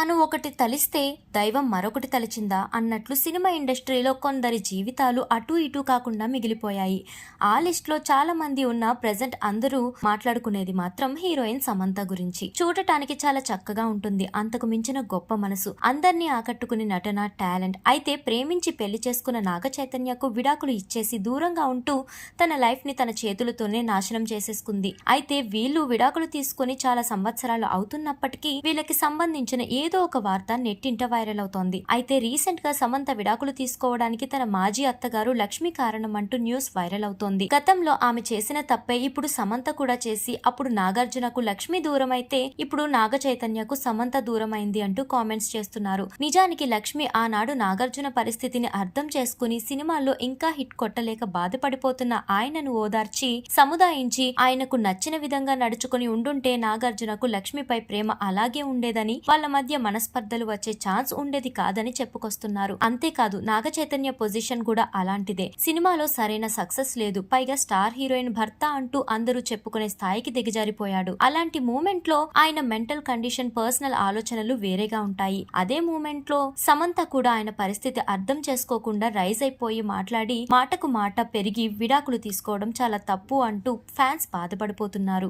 తాను ఒకటి తలిస్తే దైవం మరొకటి తలిచిందా అన్నట్లు సినిమా ఇండస్ట్రీలో కొందరి జీవితాలు అటు ఇటు కాకుండా మిగిలిపోయాయి. ఆ లిస్ట్లో చాలా మంది ఉన్న ప్రెసెంట్ అందరూ మాట్లాడుకునేది మాత్రం హీరోయిన్ సమంత గురించి. చూడటానికి చాలా చక్కగా ఉంటుంది. అంతకు మించిన గొప్ప మనసు. అందరినీ ఆకట్టుకుని నటన టాలెంట్ అయితే ప్రేమించి పెళ్ళి చేసుకున్న నాగ చైతన్యకు విడాకులు ఇచ్చేసి దూరంగా ఉంటూ తన లైఫ్ని తన చేతులతోనే నాశనం చేసేసుకుంది. అయితే వీళ్ళు విడాకులు తీసుకుని చాలా సంవత్సరాలు అవుతున్నప్పటికీ వీళ్ళకి సంబంధించిన ఏ ఏదో ఒక వార్త నెట్టింట వైరల్ అవుతోంది. అయితే రీసెంట్గా సమంత విడాకులు తీసుకోవడానికి తన మాజీ అత్తగారు లక్ష్మి కారణం అంటూ న్యూస్ వైరల్ అవుతోంది. గతంలో ఆమె చేసిన తప్పే ఇప్పుడు సమంత కూడా చేసి అప్పుడు నాగార్జునకు లక్ష్మి దూరం అయితే ఇప్పుడు నాగ చైతన్యకు సమంత దూరం అయింది అంటూ కామెంట్స్ చేస్తున్నారు. నిజానికి లక్ష్మి ఆనాడు నాగార్జున పరిస్థితిని అర్థం చేసుకుని సినిమాల్లో ఇంకా హిట్ కొట్టలేక బాధపడిపోతున్న ఆయనను ఓదార్చి సముదాయించి ఆయనకు నచ్చిన విధంగా నడుచుకుని ఉండుంటే నాగార్జునకు లక్ష్మిపై ప్రేమ అలాగే ఉండేదని వాళ్ళ మధ్య మనస్పర్ధలు వచ్చే ఛాన్స్ ఉండేది కాదని చెప్పుకొస్తున్నారు. అంతేకాదు నాగ చైతన్య పొజిషన్ కూడా అలాంటిదే. సినిమాలో సరైన సక్సెస్ లేదు. పైగా స్టార్ హీరోయిన్ భర్త అంటూ అందరూ చెప్పుకునే స్థాయికి దిగజారిపోయాడు. అలాంటి మూమెంట్లో ఆయన మెంటల్ కండిషన్ పర్సనల్ ఆలోచనలు వేరేగా ఉంటాయి. అదే మూమెంట్లో సమంత కూడా ఆయన పరిస్థితి అర్థం చేసుకోకుండా రైజ్ అయిపోయి మాట్లాడి మాటకు మాట పెరిగి విడాకులు తీసుకోవడం చాలా తప్పు అంటూ ఫ్యాన్స్ బాధపడిపోతున్నారు.